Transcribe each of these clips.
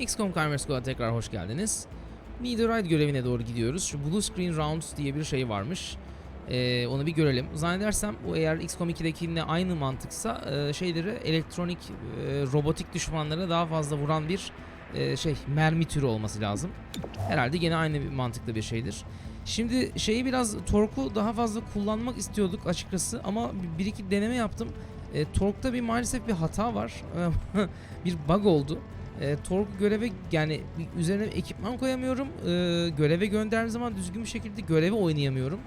XCOM Chimera Squad'a tekrar hoş geldiniz. Meteorite görevine doğru gidiyoruz. Şu Blue Screen Rounds diye bir şey varmış. Ee, onu bir görelim. Zannedersem bu eğer XCOM 2'dekiyle aynı mantıksa e, şeyleri elektronik, e, robotik düşmanlara daha fazla vuran bir e, şey mermi türü olması lazım. Herhalde gene aynı bir mantıklı bir şeydir. Şimdi şeyi biraz torku daha fazla kullanmak istiyorduk açıkçası ama bir iki deneme yaptım. E, torkta bir maalesef bir hata var. bir bug oldu. E, tork göreve yani üzerine ekipman koyamıyorum. E, göreve gönderdiğim zaman düzgün bir şekilde görevi oynayamıyorum.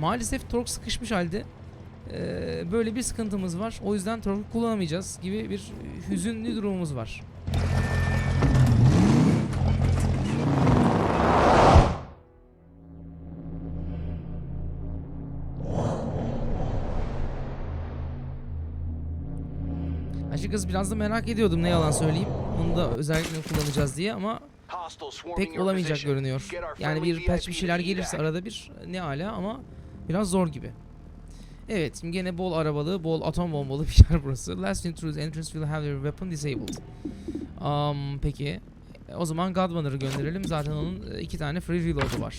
Maalesef tork sıkışmış halde. E, böyle bir sıkıntımız var. O yüzden torku kullanamayacağız gibi bir hüzünlü durumumuz var. Açıkçası biraz da merak ediyordum ne yalan söyleyeyim. Bunu da özellikle kullanacağız diye ama pek olamayacak görünüyor. Yani bir patch bir şeyler gelirse arada bir ne ala ama biraz zor gibi. Evet şimdi gene bol arabalı, bol atom bombalı bir yer burası. Last intrude entrance will have their weapon disabled. Um, peki o zaman Godmother'ı gönderelim. Zaten onun e, iki tane free reload'u var.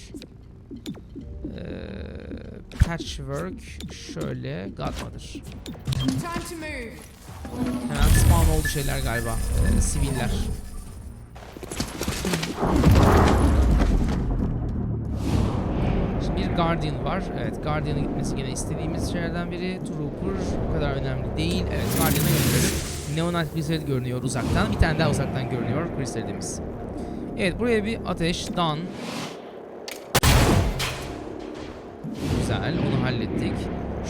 Ee, patchwork şöyle Godmother. Hemen spawn oldu şeyler galiba. Ee, siviller. Şimdi bir Guardian var. Evet Guardian'a gitmesi yine istediğimiz şeylerden biri. Trooper o kadar önemli değil. Evet Guardian'a gönderelim. Neonite Crystal görünüyor uzaktan. Bir tane daha uzaktan görünüyor Crystal'imiz. Evet buraya bir ateş, dan. Güzel onu hallettik.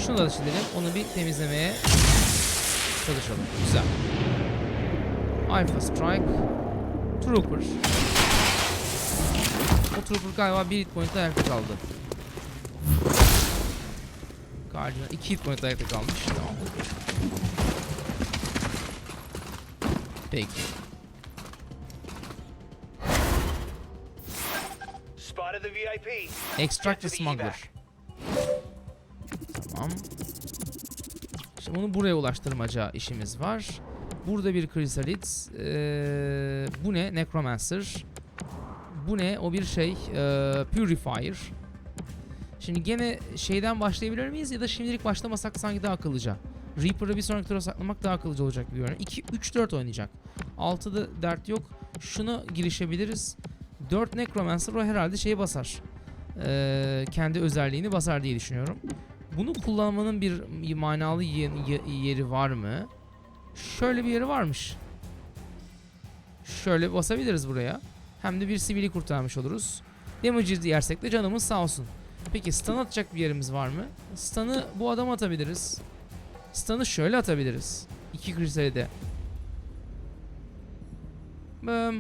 Şunu da şimdi onu bir temizlemeye çalışalım. Güzel. Alpha Strike. Trooper. O Trooper galiba bir hit point'ta ayakta kaldı. Guardian 2 hit point'ta ayakta kalmış. Tamam. Peki. Extract the Smuggler. Tamam. Şimdi bunu buraya ulaştırmaca işimiz var. Burada bir Chrysalit. Ee, bu ne? Necromancer. Bu ne? O bir şey. ee, Purifier. Şimdi gene şeyden başlayabilir miyiz ya da şimdilik başlamasak sanki daha akıllıca. Reaper'ı bir sonraki tura saklamak daha akıllıca olacak bir görünüyor. 2 3 4 oynayacak. 6'da dert yok. Şuna girişebiliriz. 4 Necromancer o herhalde şeyi basar. Ee, kendi özelliğini basar diye düşünüyorum. Bunu kullanmanın bir manalı ye- ye- yeri var mı? Şöyle bir yeri varmış. Şöyle basabiliriz buraya. Hem de bir sivili kurtarmış oluruz. Damage'i yersek de canımız sağ olsun. Peki stun atacak bir yerimiz var mı? Stun'ı bu adama atabiliriz. Stun'ı şöyle atabiliriz. İki kristali de. Eee,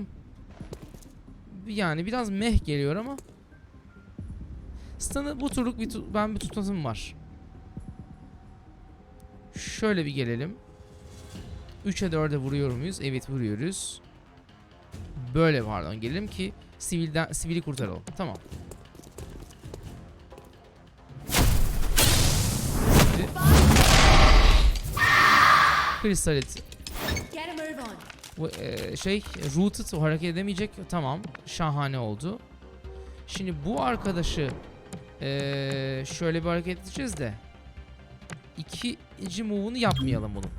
yani biraz meh geliyor ama. Stun'ı bu turluk bir tu- ben bir tutasım var. Şöyle bir gelelim. 3'e 4'e vuruyor muyuz? Evet vuruyoruz. Böyle pardon gelelim ki sivilden sivili kurtaralım. Tamam. Şimdi- move on. bu e, şey rooted o hareket edemeyecek. Tamam. Şahane oldu. Şimdi bu arkadaşı e, şöyle bir hareket edeceğiz de ikinci move'unu yapmayalım bunun.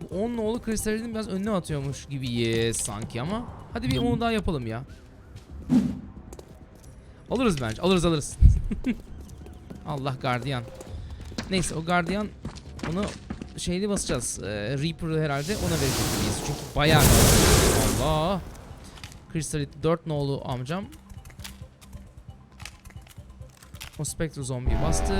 Bu 10 nolu kristalini biraz önüne atıyormuş gibi yes, sanki ama. Hadi bir onu daha yapalım ya. Alırız bence. Alırız alırız. Allah gardiyan. Neyse o gardiyan onu şeyli basacağız. Ee, Reaper'ı herhalde ona verecek gibiyiz. Çünkü bayağı Allah. Kristalit 4 nolu amcam. O Spectre zombi bastı.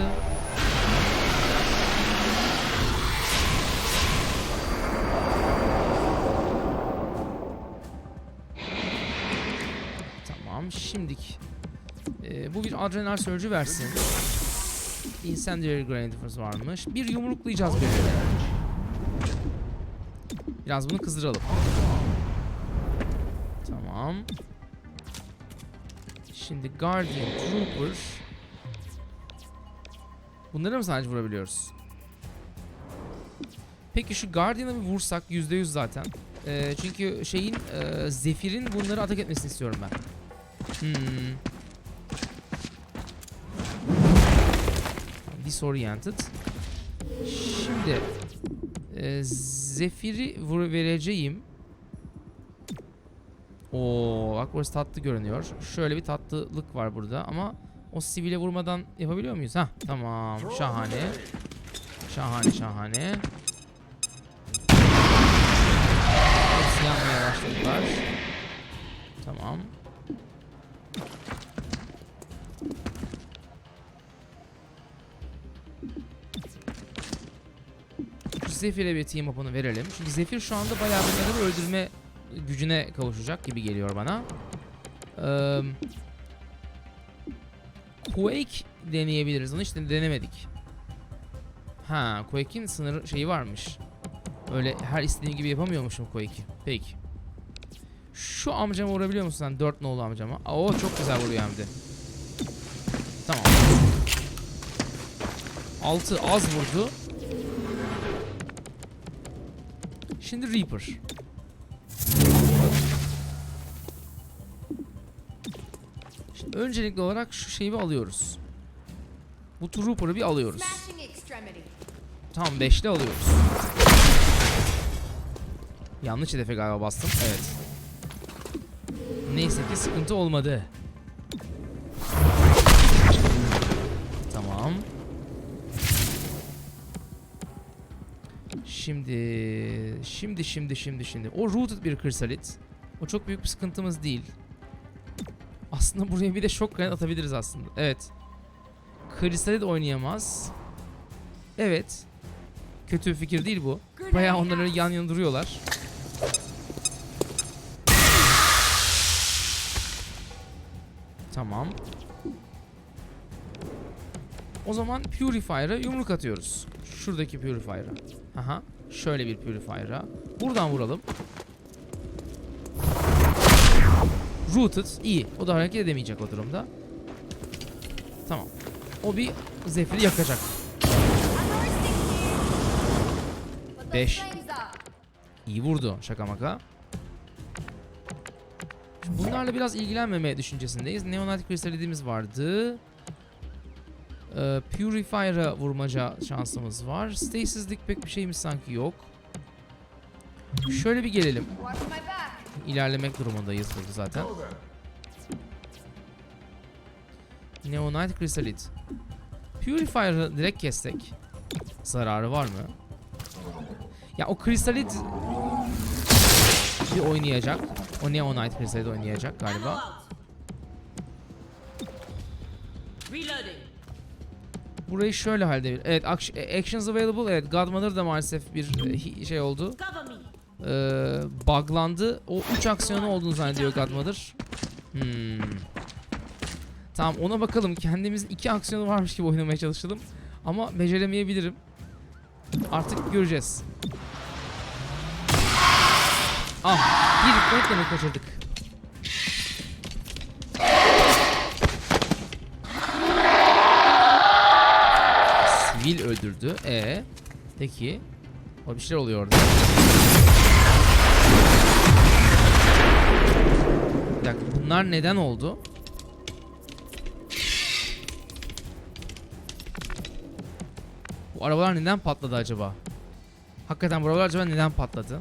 Tamam şimdik. Ee, bu bir adrenal sörcü versin. Incendiary Grenadier'ımız varmış. Bir yumruklayacağız böyle. Biraz bunu kızdıralım. Tamam. Şimdi Guardian Trooper. Bunları mı sadece vurabiliyoruz? Peki şu Guardian'a bir vursak %100 zaten. Ee, çünkü şeyin e, Zephyr'in bunları atak etmesini istiyorum ben. Hmm. Disoriented. Şimdi e, Zephyr'i vereceğim. Oo, bak burası tatlı görünüyor. Şöyle bir tatlılık var burada ama o sivile vurmadan yapabiliyor muyuz? Ha, tamam. Şahane. Şahane, şahane. Hepsi yanmaya başladılar. Tamam. Zephyr'e bir team up'ını verelim. Çünkü Zephyr şu anda bayağı bunları öldürme gücüne kavuşacak gibi geliyor bana. Eee Quake deneyebiliriz. Onu işte denemedik. Ha, Quake'in sınır şeyi varmış. Öyle her istediğim gibi yapamıyormuşum Quake'i. Peki. Şu amcama vurabiliyor musun sen? 4 nolu amcama. Aa, o çok güzel vuruyor hem de. Tamam. 6 az vurdu. Şimdi Reaper. Öncelikli olarak şu şeyi bir alıyoruz. Bu Trooper'ı bir alıyoruz. Tamam 5'te alıyoruz. Yanlış hedefe galiba bastım. Evet. Neyse ki sıkıntı olmadı. Tamam. Şimdi, şimdi, şimdi, şimdi, şimdi. O rooted bir kristalit. O çok büyük bir sıkıntımız değil. Aslında buraya bir de şok granit atabiliriz aslında. Evet. Kristalit oynayamaz. Evet. Kötü bir fikir değil bu. Bayağı onlar öyle yan yana duruyorlar. Tamam. O zaman Purifier'a yumruk atıyoruz. Şuradaki Purifier'a. Aha. Şöyle bir Purifier'a. Buradan vuralım. Rooted iyi. O da hareket edemeyecek o durumda. Tamam. O bir Zephyr'i yakacak. But Beş. those flames are. İyi vurdu şaka maka. Bunlarla biraz ilgilenmeme düşüncesindeyiz. Neonite Crystalidimiz vardı. Ee, Purifier'a vurmaca şansımız var. Stasis'lik pek bir şeyimiz sanki yok. Şöyle bir gelelim. İlerlemek durumundayız burada zaten. Neonite Chrysalid. Purifier'ı direkt kessek. Zararı var mı? Ya o Chrysalid bir oynayacak. O Neonite Chrysalid oynayacak galiba. Burayı şöyle halde Evet act- actions available. Evet Godmother da maalesef bir e, şey oldu. Ee, buglandı. O 3 aksiyonu olduğunu zannediyor Godmother. Hmm. Tamam ona bakalım. Kendimizin iki aksiyonu varmış gibi oynamaya çalışalım. Ama beceremeyebilirim. Artık göreceğiz. Ah, bir mi kaçırdık? Sivil öldürdü. E peki. O bir şeyler oluyor orada. Bunlar neden oldu? Bu arabalar neden patladı acaba? Hakikaten bu arabalar acaba neden patladı?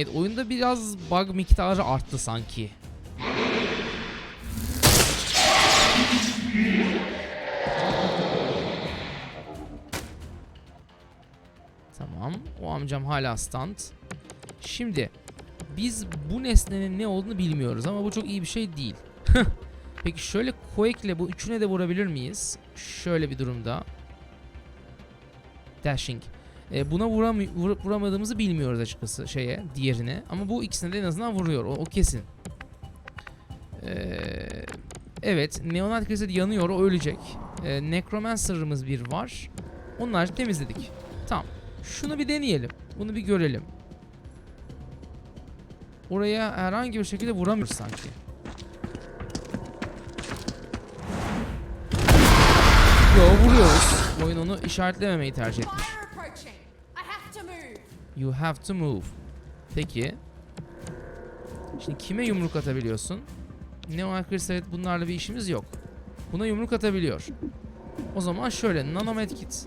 Evet oyunda biraz bug miktarı arttı sanki. Tamam. O amcam hala stand. Şimdi biz bu nesnenin ne olduğunu bilmiyoruz ama bu çok iyi bir şey değil. Peki şöyle Quake'le bu üçüne de vurabilir miyiz? Şöyle bir durumda. Dashing. E, buna vuramı- vurup vuramadığımızı bilmiyoruz açıkçası şeye, diğerine. Ama bu ikisine de en azından vuruyor. O, o kesin. Ee, Evet, Neonite Crusade yanıyor, o ölecek. Ee, Necromancer'ımız bir var. Onlar temizledik. Tamam. Şunu bir deneyelim. Bunu bir görelim. Oraya herhangi bir şekilde vuramıyoruz sanki. Yo vuruyoruz. Oyun onu işaretlememeyi tercih etmiş. Fire approaching. I have to move. You have to move. Peki. Şimdi kime yumruk atabiliyorsun? Neo Crusade bunlarla bir işimiz yok. Buna yumruk atabiliyor. O zaman şöyle Nanomed Kit.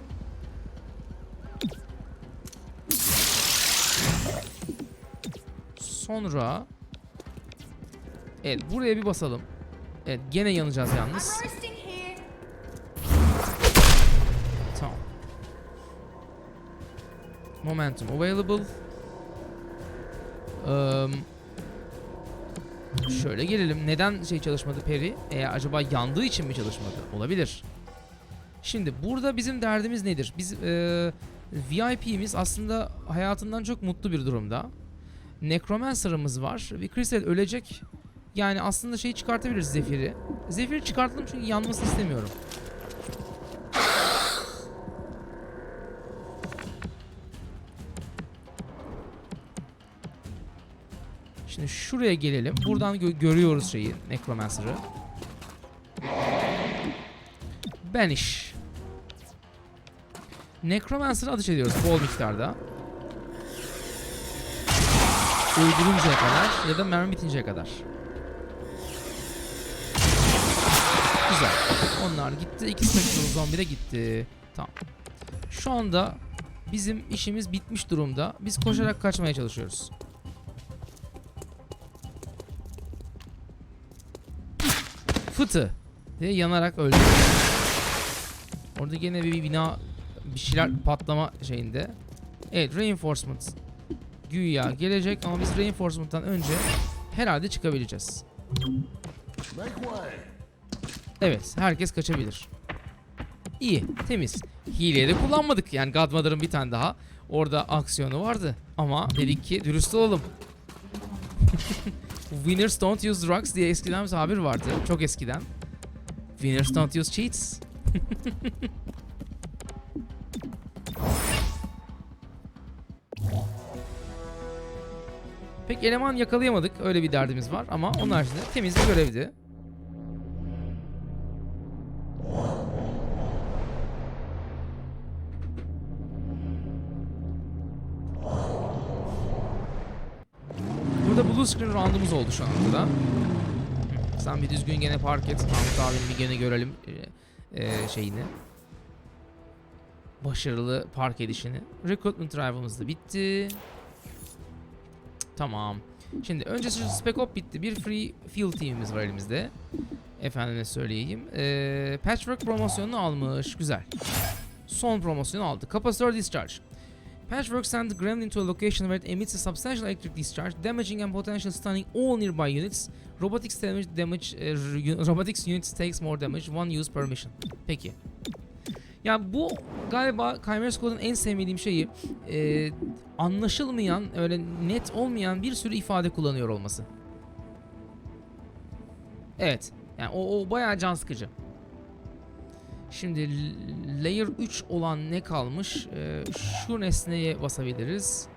Sonra Evet buraya bir basalım. Evet gene yanacağız yalnız. Momentum available. Eee, şöyle gelelim. Neden şey çalışmadı Peri? Eğer acaba yandığı için mi çalışmadı? Olabilir. Şimdi burada bizim derdimiz nedir? Biz eee VIP'miz aslında hayatından çok mutlu bir durumda. Necromancer'ımız var. Ve Crystal ölecek. Yani aslında şeyi çıkartabiliriz Zephyr'i. Zephyr'i çıkartalım çünkü yanmasını istemiyorum. Şimdi şuraya gelelim. Buradan gö- görüyoruz şeyi, Necromancer'ı. Banish. Necromancer'ı ateş ediyoruz bol miktarda. Öldürünceye kadar ya da mermi bitinceye kadar. Güzel. Onlar gitti. İki Spectral zombi de gitti. Tamam. Şu anda bizim işimiz bitmiş durumda. Biz koşarak kaçmaya çalışıyoruz. Fıtı diye yanarak öldü. Orada gene bir bina bir şeyler patlama şeyinde. Evet reinforcement güya gelecek ama biz reinforcement'tan önce herhalde çıkabileceğiz. Evet herkes kaçabilir. İyi temiz. Hileyi de kullanmadık yani Godmother'ın bir tane daha orada aksiyonu vardı. Ama dedik ki dürüst olalım. Winners don't use drugs diye eskiden bir tabir vardı. Çok eskiden. Winners don't use cheats. Pek eleman yakalayamadık. Öyle bir derdimiz var ama onun haricinde temiz bir görevdi. Blue screen roundumuz oldu şu anda da. Sen bir düzgün gene park et. Mahmut abinin bir gene görelim e, e, şeyini. Başarılı park edişini. Recruitment drive'ımız da bitti. Tamam. Şimdi öncesi Spec Op bitti. Bir free field team'imiz var elimizde. Efendime söyleyeyim. Ee, Patchwork promosyonunu almış. Güzel. Son promosyonu aldı. Capacitor Discharge. Patchwork sent the Gremlin to a location where it emits a substantial electric discharge, damaging and potentially stunning all nearby units. Robotics damage, damage r- robotics units takes more damage, one use per mission. Peki. Ya bu galiba Chimera Squad'ın en sevmediğim şeyi e, anlaşılmayan, öyle net olmayan bir sürü ifade kullanıyor olması. Evet. Yani o, o bayağı can sıkıcı. Şimdi layer 3 olan ne kalmış? Ee, şu nesneye basabiliriz.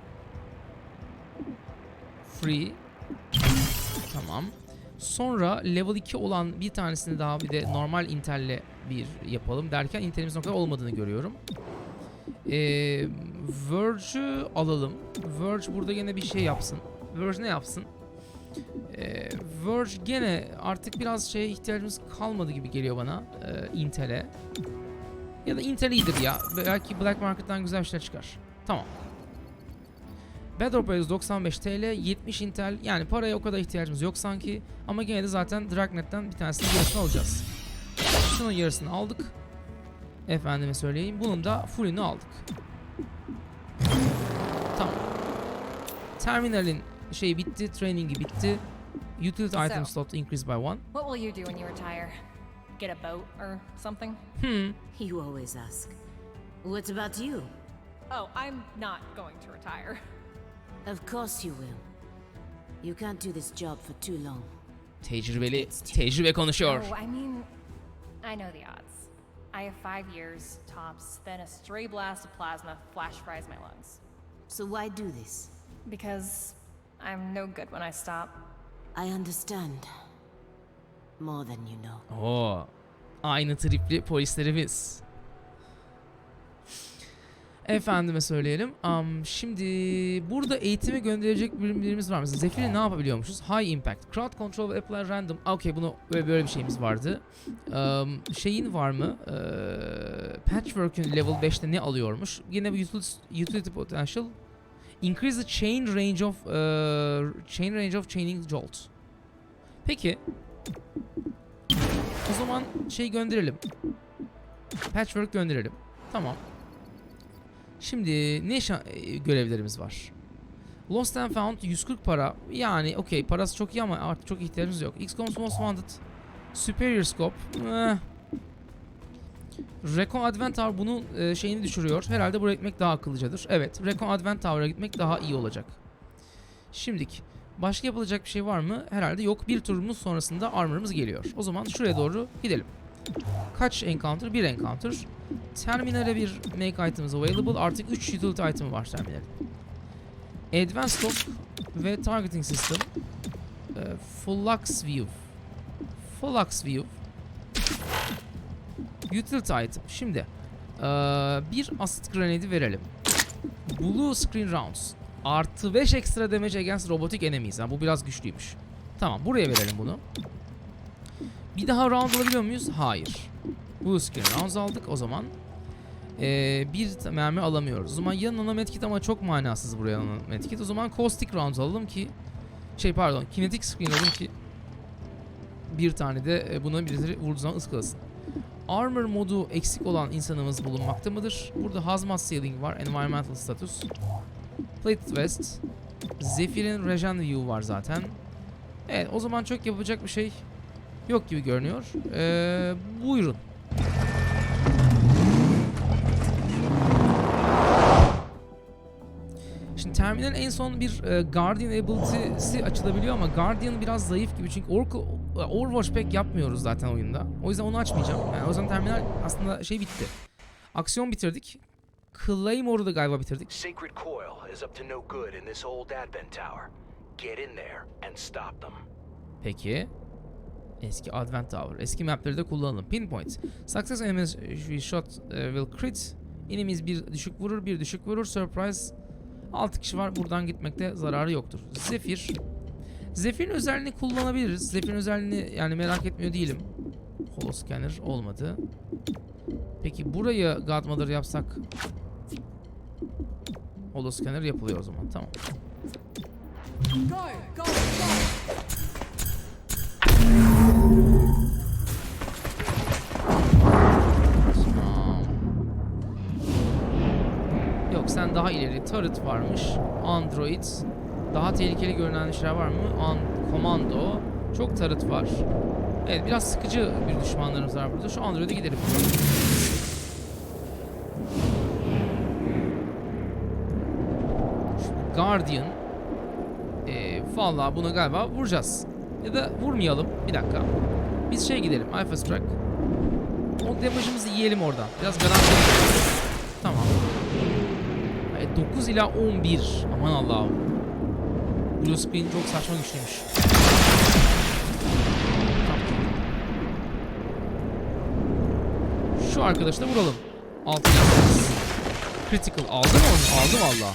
Free. Tamam. Sonra level 2 olan bir tanesini daha bir de normal Intel'le bir yapalım derken Intel'imizin o kadar olmadığını görüyorum. Ee, Verge'ü alalım. Verge burada gene bir şey yapsın. Verge ne yapsın? Ee, Verge gene artık biraz şeye ihtiyacımız kalmadı gibi geliyor bana e, Intel'e. Ya da Intel iyidir ya. Belki Black Market'tan güzel şeyler çıkar. Tamam. Bad Operators 95 TL, 70 Intel. Yani paraya o kadar ihtiyacımız yok sanki. Ama gene de zaten Dragnet'ten bir tanesini yarısını alacağız. Şunun yarısını aldık. Efendime söyleyeyim. Bunun da fullünü aldık. Tamam. Terminalin şey bitti, training'i bitti. Utility item So. slot increased by one. What will you do when you retire? Get a boat or something? Hmm. You always ask. What about you? Oh, I'm not going to retire. Of course you will. You can't do this job for too long. Tecrübeli, tecrübe konuşuyor. Oh, I mean, I know the odds. I have five years, tops, then a stray blast of plasma flash fries my lungs. So why do this? Because I'm no good when I stop. I understand. More than you know. Oo. Aynı tripli polislerimiz. Efendime söyleyelim. Am, şimdi burada eğitime gönderecek birimlerimiz var. Mesela Zephyr'i ne yapabiliyormuşuz? High Impact. Crowd Control ve Apply Random. Okey bunu böyle, böyle bir şeyimiz vardı. Am, şeyin var mı? Ee, Patchwork'ün level 5'te ne alıyormuş? Yine bir utility, utility potential. Increase the chain range of eee, chain range of chaining jolt. Peki o zaman şey gönderelim. Patchwork gönderelim. Tamam. Şimdi ne e, görevlerimiz var? Lost and Found 140 para. Yani okey parası çok iyi ama artık çok ihtiyacımız yok. XCOM's Most Wanted. Superior Scope. Eh. Recon Advent Tower bunun e, şeyini düşürüyor. Herhalde buraya gitmek daha akıllıcadır. Evet, Recon Advent Tower'a gitmek daha iyi olacak. Şimdik. Başka yapılacak bir şey var mı? Herhalde yok. Bir turumuz sonrasında armor'ımız geliyor. O zaman şuraya doğru gidelim. Kaç encounter? Bir encounter. Terminale bir make items available. Artık 3 utility item var terminalin. Advanced Stock ve Targeting System. Ee, Flux View. Flux View. Utility item. Şimdi ee, bir Acid Grenade'i verelim. Blue Screen Rounds. Artı 5 ekstra damage against robotic enemies. Yani bu biraz güçlüymüş. Tamam buraya verelim bunu. Bir daha round alabiliyor muyuz? Hayır. Blue screen rounds aldık o zaman. Ee, bir mermi alamıyoruz. O zaman ya nano ama çok manasız buraya nano. O zaman caustic rounds alalım ki şey pardon kinetic screen alalım ki bir tane de e, buna birileri vurduğu zaman ıskalasın. Armor modu eksik olan insanımız bulunmakta mıdır? Burada hazmat ceiling var, environmental status. Plated West. Zephyr'in Regen View var zaten. Evet o zaman çok yapacak bir şey yok gibi görünüyor. Ee, buyurun. Terminal en son bir e, Guardian ability'si açılabiliyor ama Guardian biraz zayıf gibi çünkü Oracle, Overwatch pek yapmıyoruz zaten oyunda. O yüzden onu açmayacağım. Yani o yüzden Terminal aslında şey bitti. Aksiyon bitirdik. Claymore'u da galiba bitirdik. Sacred Coil is up to no good in this old Advent Tower. Get in there and stop them. Peki. Eski Advent Tower. Eski mapleri de kullanalım. Pinpoint. Success enemies we shot uh, will crit. Enemies bir düşük vurur, bir düşük vurur. Surprise. 6 kişi var. Buradan gitmekte zararı yoktur. Zephyr. Zephyr'in özelliğini kullanabiliriz. Zephyr'in özelliğini yani merak etmiyor değilim. Holo scanner olmadı. Peki burayı Godmother yapsak Holo scanner yapılıyor o zaman. Tamam. Go, go, go. Yok sen daha ileri. Turret varmış. Android. Daha tehlikeli görünen şeyler var mı? An Komando. Çok turret var. Evet biraz sıkıcı bir düşmanlarımız var burada. Şu Android'e gidelim. Guardian. Ee, vallahi buna galiba vuracağız. Ya da vurmayalım. Bir dakika. Biz şey gidelim. Alpha Strike. O damage'ımızı yiyelim oradan. Biraz garanti. Tamam. Evet, 9 ila 11. Aman Allah'ım. Blue screen çok saçma güçlüymüş. Şu arkadaşı da vuralım. 6 Critical aldı mı onu? Aldı valla.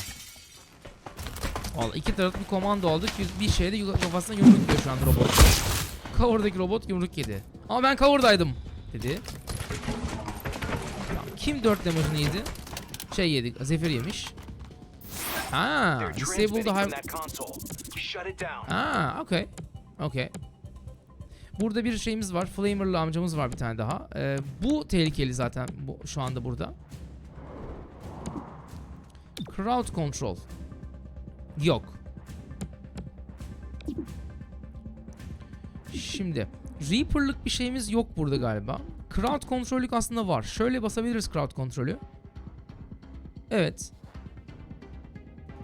Valla iki taraflı bir komando aldık. Bir, şeyde kafasına yumruk yiyor şu an robot. Cover'daki robot yumruk yedi. Ama ben cover'daydım dedi. Kim 4 damage'ını yedi? Şey yedik, Zephyr yemiş. They're disable the high... Ha, okey. Okey. Burada bir şeyimiz var. Flamer'lı amcamız var bir tane daha. Ee, bu tehlikeli zaten bu şu anda burada. Crowd control. Yok. Şimdi Reaper'lık bir şeyimiz yok burada galiba. Crowd control'lük aslında var. Şöyle basabiliriz crowd kontrolü. Evet.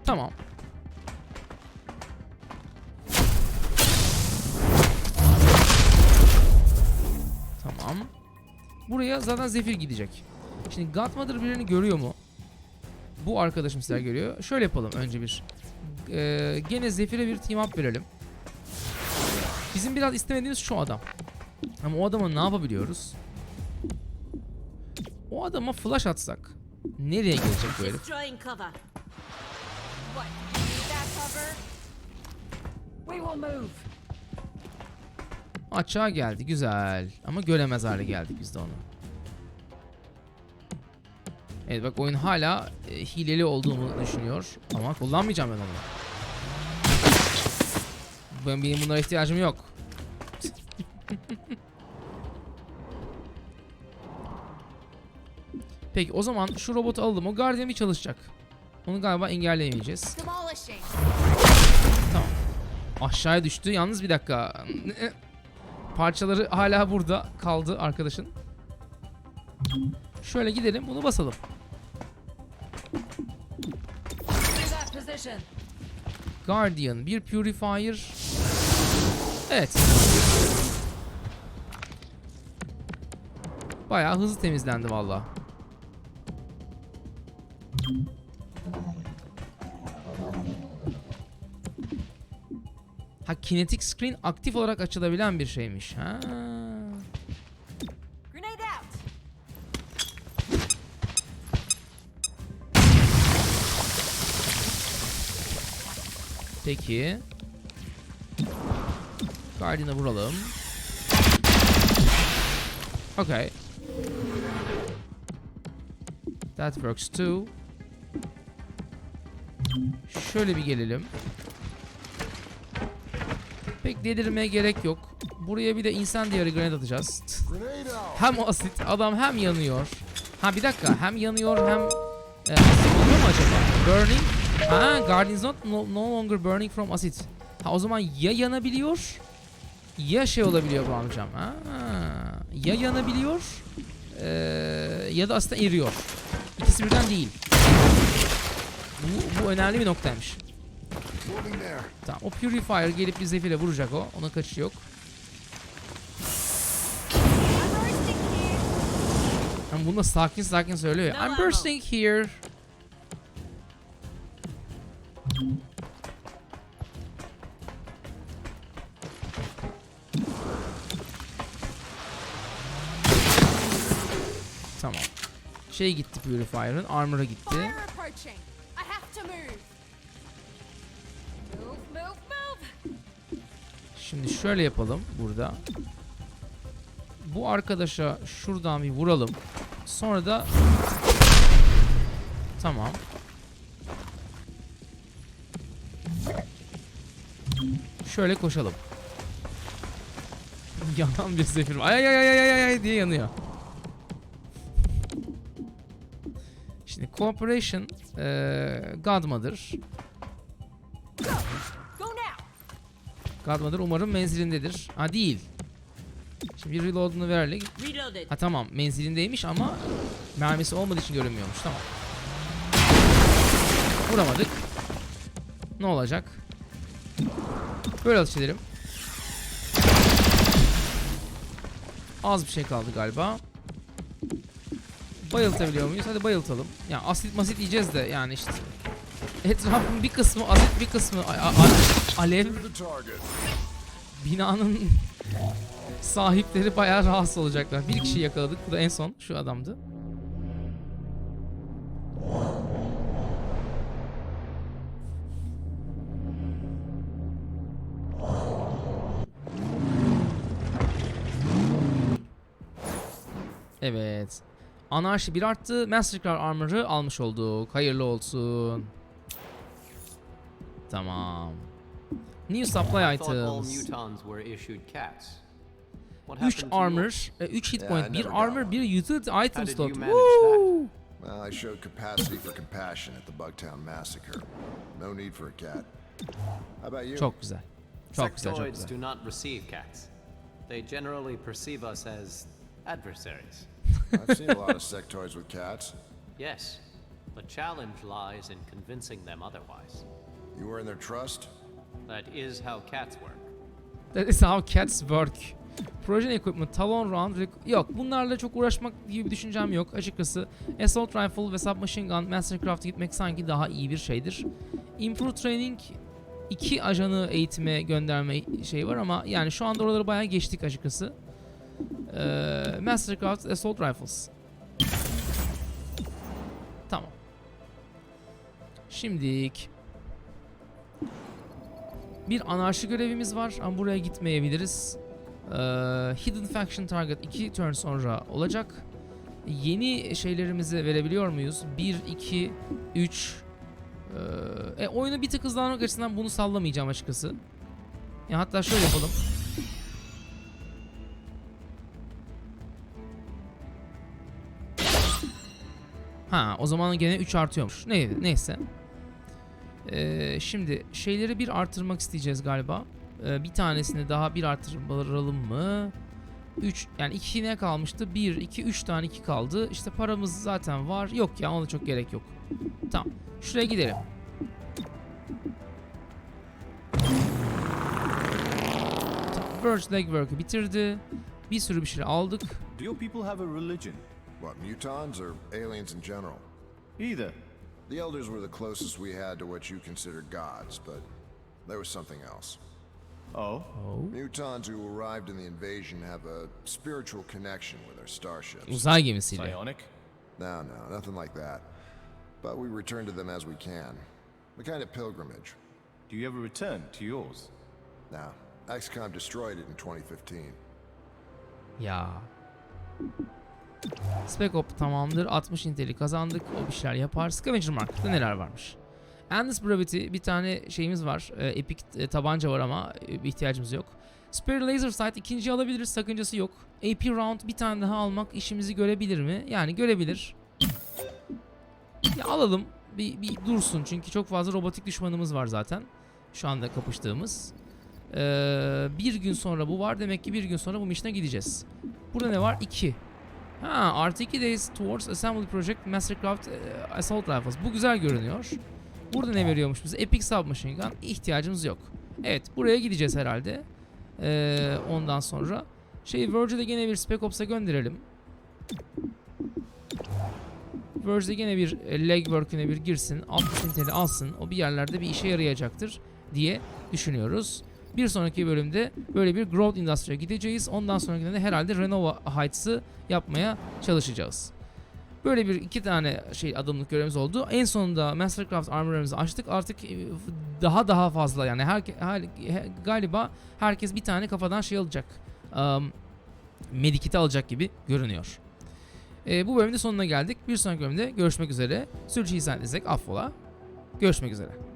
Tamam. Tamam. Buraya zaten Zephyr gidecek. Şimdi Godmother birini görüyor mu? Bu arkadaşım sizler görüyor. Şöyle yapalım önce bir. Ee, gene Zephyr'e bir team up verelim. Bizim biraz istemediğimiz şu adam. Ama o adama ne yapabiliyoruz? O adama flash atsak nereye gelecek bu herif? What? That cover? We will move. Açığa geldi güzel. Ama göremez hale geldik biz de onu. Evet bak oyun hala e, hileli olduğumu düşünüyor. Ama kullanmayacağım ben onu. Ben benim bunlara ihtiyacım yok. Peki o zaman şu robotu alalım. O Guardian çalışacak. Onu galiba engelleyemeyeceğiz. Demolishing. Aşağıya düştü. Yalnız bir dakika. Parçaları hala burada kaldı arkadaşın. Şöyle gidelim bunu basalım. Guardian bir Purifier. Evet. Bayağı hızlı temizlendi valla. Ha kinetic screen aktif olarak açılabilen bir şeymiş. Ha. Peki. Guardian'a vuralım. Okay. That works too. Şöyle bir gelelim. Pek delirmeye gerek yok. Buraya bir de insan diyarı grenade atacağız. hem asit adam hem yanıyor. Ha bir dakika hem yanıyor hem e, asit oluyor mu acaba? Burning. Ha Guardian's not no, no longer burning from acid. Ha o zaman ya yanabiliyor ya şey olabiliyor bu amcam. Ha, ya yanabiliyor e, ya da aslında eriyor. İkisi birden değil. Bu, bu önemli bir noktaymış. Tamam o Purifier gelip bir zefire vuracak o. Ona kaçış yok. Ama bunu da sakin sakin söylüyor. ya. I'm bursting here. Tamam. Şey gitti Purifier'ın, armor'a gitti. Şimdi şöyle yapalım burada. Bu arkadaşa şuradan bir vuralım. Sonra da Tamam. Şöyle koşalım. Yanan bir zefir. Ay ay ay ay ay ay diye yanıyor. Şimdi Cooperation eee Godmother. Godmother umarım menzilindedir. Ha değil. Şimdi bir reload'unu verelim. Reloaded. Ha tamam menzilindeymiş ama mermisi olmadığı için görünmüyormuş. Tamam. Vuramadık. Ne olacak? Böyle atış edelim. Az bir şey kaldı galiba. Bayıltabiliyor muyuz? Hadi bayıltalım. Ya asit masit yiyeceğiz de yani işte. Etrafın bir kısmı asit bir kısmı alev. Binanın sahipleri bayağı rahatsız olacaklar. Bir kişi yakaladık. Bu da en son şu adamdı. Evet. Anarşi bir arttı. Mastercard Armor'ı almış olduk. Hayırlı olsun. Cats. What 3 happened to armor, yours? 3 hit Yeah, point, I 1 never got armor, one. 1 utility item did slot. you manage that? Woo! Well, I showed capacity for compassion at the Bugtown massacre. No need for a cat. How about you? Çok güzel. Çok güzel, çok Sectoids güzel. do not receive cats. They generally perceive us as adversaries. I've seen a lot of sectoids with cats. Yes, the challenge lies in convincing them otherwise. You were in their trust? That is how cats work. That is how cats work. Projen Equipment, Talon Round, rec- yok bunlarla çok uğraşmak gibi bir düşüncem yok açıkçası. Assault Rifle ve Submachine Gun, Mastercraft'a gitmek sanki daha iyi bir şeydir. Improve Training iki ajanı eğitime gönderme şey var ama yani şu anda oraları bayağı geçtik açıkçası. Ee, Mastercraft Assault Rifles. Tamam. Şimdilik bir anarşi görevimiz var ama buraya gitmeyebiliriz. Ee, Hidden Faction Target 2 turn sonra olacak. Yeni şeylerimizi verebiliyor muyuz? 1, 2, 3. Ee, e, oyunu bir tık hızlandırmak açısından bunu sallamayacağım açıkçası. Ya hatta şöyle yapalım. Ha o zaman gene 3 artıyormuş. Ne, neyse. Ee, şimdi şeyleri bir artırmak isteyeceğiz galiba. Ee, bir tanesini daha bir artıralım mı? 3 yani 2 ne kalmıştı? 1, 2, 3 tane 2 kaldı. İşte paramız zaten var. Yok ya ona çok gerek yok. Tamam. Şuraya gidelim. Verge Legwork'ı bitirdi. Bir sürü bir şey aldık. Do people have a religion? What, mutons or aliens in general? Either. The Elders were the closest we had to what you consider gods, but there was something else. Oh? Mutons who arrived in the invasion have a spiritual connection with our starships. Uzay gemisiyle. Psionic? No, no, nothing like that. But we return to them as we can. A kind of pilgrimage. Do you ever return to yours? No. XCOM destroyed it in 2015. Ya. Spec Op tamamdır. 60 inteli kazandık. O bir şeyler yapar. Scavenger Market'ta neler varmış? Endless Brevity bir tane şeyimiz var. Ee, Epic e, tabanca var ama e, ihtiyacımız yok. Spare Laser Sight ikinciyi alabiliriz. Sakıncası yok. AP Round bir tane daha almak işimizi görebilir mi? Yani görebilir. Ya alalım. Bir, bir dursun çünkü çok fazla robotik düşmanımız var zaten. Şu anda kapıştığımız. Ee, bir gün sonra bu var. Demek ki bir gün sonra bu mission'a gideceğiz. Burada ne var? 2. Ha, artı 2 days towards assembly project Mastercraft e, assault rifles. Bu güzel görünüyor. Burada ne veriyormuş bize? Epic submachine gun. İhtiyacımız yok. Evet, buraya gideceğiz herhalde. Ee, ondan sonra şey Verge'de gene bir Spec Ops'a gönderelim. Verge'de gene bir e, legwork'üne bir girsin. 60 inteli alsın. O bir yerlerde bir işe yarayacaktır diye düşünüyoruz. Bir sonraki bölümde böyle bir Growth Industry'e gideceğiz. Ondan sonrakinde de herhalde Renova Heights'ı yapmaya çalışacağız. Böyle bir iki tane şey adımlık görevimiz oldu. En sonunda Mastercraft Armor'ımızı açtık. Artık e, daha daha fazla yani her, her- he- galiba herkes bir tane kafadan şey alacak. Um, medikiti alacak gibi görünüyor. E, bu bölümde sonuna geldik. Bir sonraki bölümde görüşmek üzere. Sürçülisan etsek affola. Görüşmek üzere.